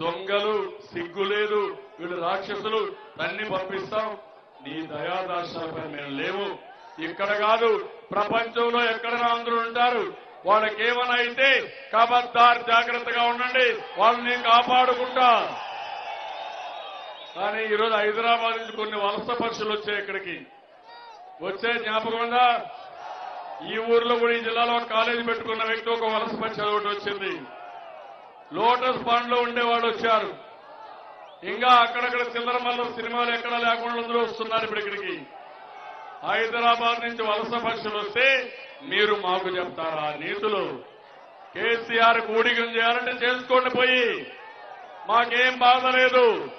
దొంగలు సిగ్గు లేదు వీళ్ళు రాక్షసులు అన్ని పంపిస్తాం. నీ దయాదాశాలపై మేము లేవు ఇక్కడ కాదు ప్రపంచంలో ఎక్కడైనా అందరూ ఉంటారు. వాళ్ళకి ఏమైనా అయితే కబద్దారు జాగ్రత్తగా ఉండండి. వాళ్ళని కాపాడుకుంటా. కానీ ఈరోజు హైదరాబాద్ నుంచి కొన్ని వలస పక్షులు వచ్చాయి ఇక్కడికి. వచ్చే జ్ఞాపకం ఉందా? ఈ ఊర్లో కూడా ఈ జిల్లాలో కాలేజీ పెట్టుకున్న వ్యక్తి ఒక వలస పక్షి ఒకటి వచ్చింది. లోటస్ పాండ్లో ఉండేవాడు వచ్చారు. ఇంకా అక్కడక్కడ చిల్లర మల్లర సినిమాలు ఎక్కడ లేకుండా అందరూ వస్తున్నారు ఇప్పుడు ఇక్కడికి. హైదరాబాద్ నుంచి వలస పక్షులు వస్తే మీరు మాకు చెప్తారా నీతులు? కేసీఆర్ కూడికం చేయాలంటే చేసుకోండి పోయి. మాకేం బాధ లేదు.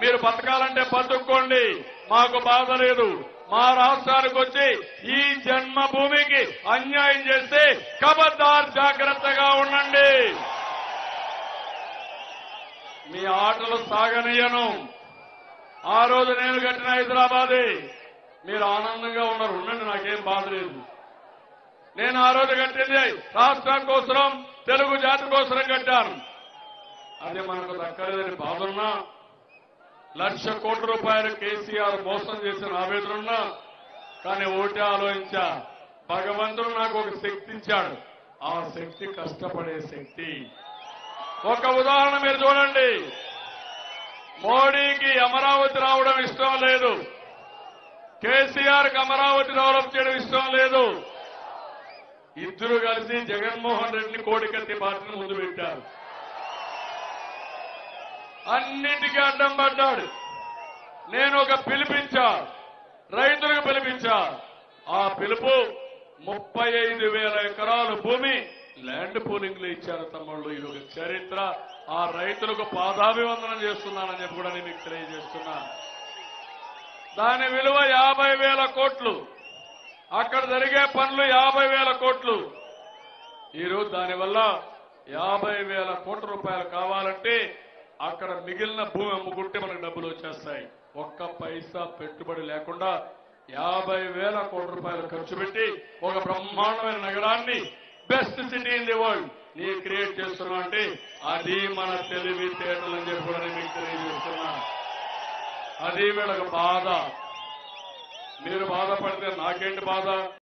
మీరు బతకాలంటే బతుక్కోండి. మాకు బాధ లేదు. మా రాష్ట్రానికి వచ్చి ఈ జన్మభూమికి అన్యాయం చేస్తే కబద్దార్ జాగ్రత్తగా ఉండండి మీ ఆటలు సాగనీయను. ఆ రోజు నేను కట్టిన హైదరాబాదే. మీరు ఆనందంగా ఉన్నారు. ఉండండి నాకేం బాధ లేదు. నేను ఆ రోజు కట్టింది రాష్ట్రం కోసం తెలుగు జాతి కోసం కట్టాను. అది మనకు దక్కలేదని బాధున్నా లక్ష కోట్ల రూపాయలు కేసీఆర్ మోసం చేసిన ఆవేదనున్నా కానీ ఓటే ఆలోచించా భగవంతుడు నాకు ఒక శక్తి ఇచ్చాడు. ఆ శక్తి కష్టపడే శక్తి. ఒక ఉదాహరణ మీరు చూడండి. మోడీకి అమరావతి రావడం ఇష్టం లేదు. కేసీఆర్కి అమరావతి డెవలప్ చేయడం ఇష్టం లేదు. ఇద్దరు కలిసి జగన్మోహన్ రెడ్డిని కోడికత్తి పార్టీని ముందు పెట్టారు. అన్నిటికీ అడ్డం పడ్డాడు. నేను ఒక పిలిపించా. రైతులకు పిలిపించా. ఆ పిలుపు ముప్పై ఐదు వేల ఎకరాల భూమి. ల్యాండ్ పూలింగ్ ఇచ్చారు తమ్ముళ్ళు. ఇది ఒక చరిత్ర. ఆ రైతులకు పాదాభివందనం చేస్తున్నానని చెప్పి కూడా నేను మీకు తెలియజేస్తున్నా. దాని విలువ యాభై వేల కోట్లు. అక్కడ జరిగే పనులు యాభై వేల కోట్లు. ఈరోజు దానివల్ల యాభై వేల కోట్ల రూపాయలు కావాలంటే అక్కడ మిగిలిన భూమి అమ్ముకుంటే మనకు డబ్బులు వచ్చేస్తాయి. ఒక్క పైసా పెట్టుబడి లేకుండా యాభై వేల కోట్ల రూపాయలు ఖర్చు పెట్టి ఒక బ్రహ్మాండమైన నగరాన్ని best city in the world నీ క్రియేట్ చేస్తున్నా అంటే అది మన తెలివితేటలు అని చెప్పి కూడా మీకు తెలియజేస్తున్నా. అది వీళ్ళకి బాధ. మీరు బాధపడితే నాకేంటి బాధ?